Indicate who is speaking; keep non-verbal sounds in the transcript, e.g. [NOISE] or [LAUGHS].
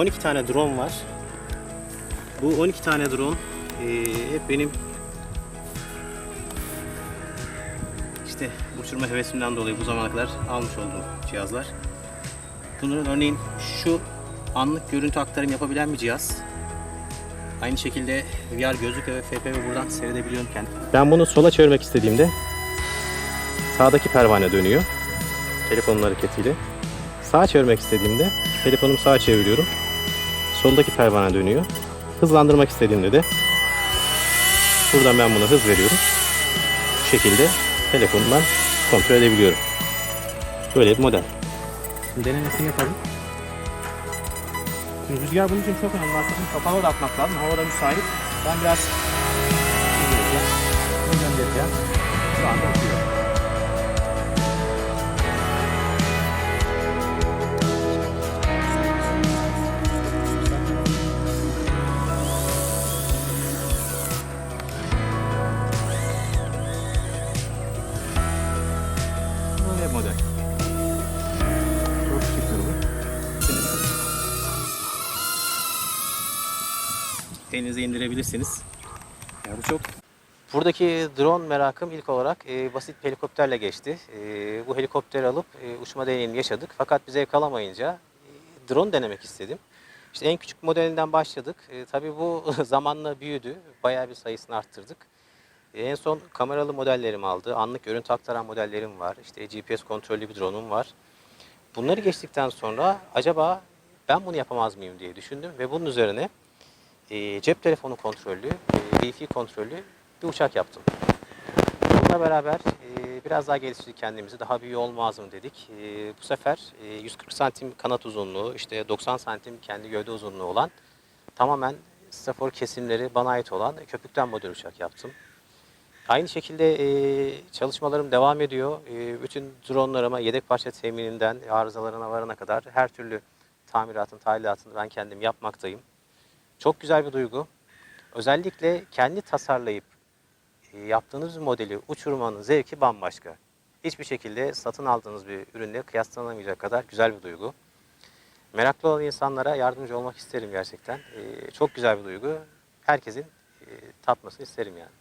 Speaker 1: 12 tane drone var. Bu 12 tane drone eee, hep benim işte uçurma hevesimden dolayı bu zamana kadar almış olduğum cihazlar. Bunların örneğin şu anlık görüntü aktarım yapabilen bir cihaz. Aynı şekilde VR gözlük ve FPV buradan seyredebiliyorum kendim. Ben bunu sola çevirmek istediğimde sağdaki pervane dönüyor telefonun hareketiyle. Sağa çevirmek istediğimde telefonumu sağa çeviriyorum. Soldaki pervane dönüyor. Hızlandırmak istediğimde de buradan ben buna hız veriyorum. Bu şekilde telefonumdan kontrol edebiliyorum. Böyle bir model. Denemesini yapalım. Şimdi rüzgar bunun için çok önemli. Aslında kapalı atmak lazım. Hava da müsait. Ben biraz izleyeceğim. Göndereceğim. Şu anda atıyor. Elinize indirebilirsiniz. Yani çok Buradaki drone merakım ilk olarak e, basit bir helikopterle geçti. E, bu helikopteri alıp e, uçma deneyimini yaşadık. Fakat bize kalamayınca e, drone denemek istedim. İşte en küçük modelinden başladık. E, tabii bu [LAUGHS] zamanla büyüdü. Bayağı bir sayısını arttırdık. E, en son kameralı modellerim aldı. Anlık görüntü aktaran modellerim var. İşte GPS kontrollü bir drone'um var. Bunları geçtikten sonra acaba ben bunu yapamaz mıyım diye düşündüm ve bunun üzerine e, cep telefonu kontrollü, e, kontrollü bir uçak yaptım. Bununla beraber e, biraz daha geliştirdik kendimizi. Daha büyüğü olmaz mı dedik. E, bu sefer e, 140 santim kanat uzunluğu, işte 90 santim kendi gövde uzunluğu olan tamamen stafor kesimleri bana ait olan köpükten model uçak yaptım. Aynı şekilde e, çalışmalarım devam ediyor. E, bütün dronlarıma yedek parça temininden arızalarına varana kadar her türlü tamiratın, talilatını ben kendim yapmaktayım. Çok güzel bir duygu. Özellikle kendi tasarlayıp e, yaptığınız bir modeli uçurmanın zevki bambaşka. Hiçbir şekilde satın aldığınız bir ürünle kıyaslanamayacak kadar güzel bir duygu. Meraklı olan insanlara yardımcı olmak isterim gerçekten. E, çok güzel bir duygu. Herkesin e, tatmasını isterim yani.